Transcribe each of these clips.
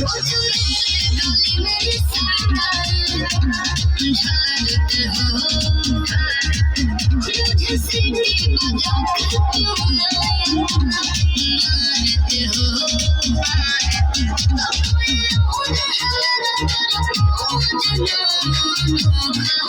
What do you.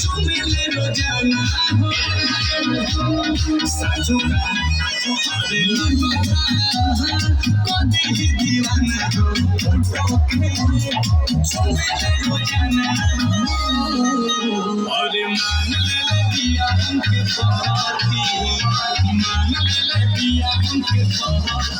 চুমিলে Rozana হো সাজু हमके पाती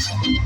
I'm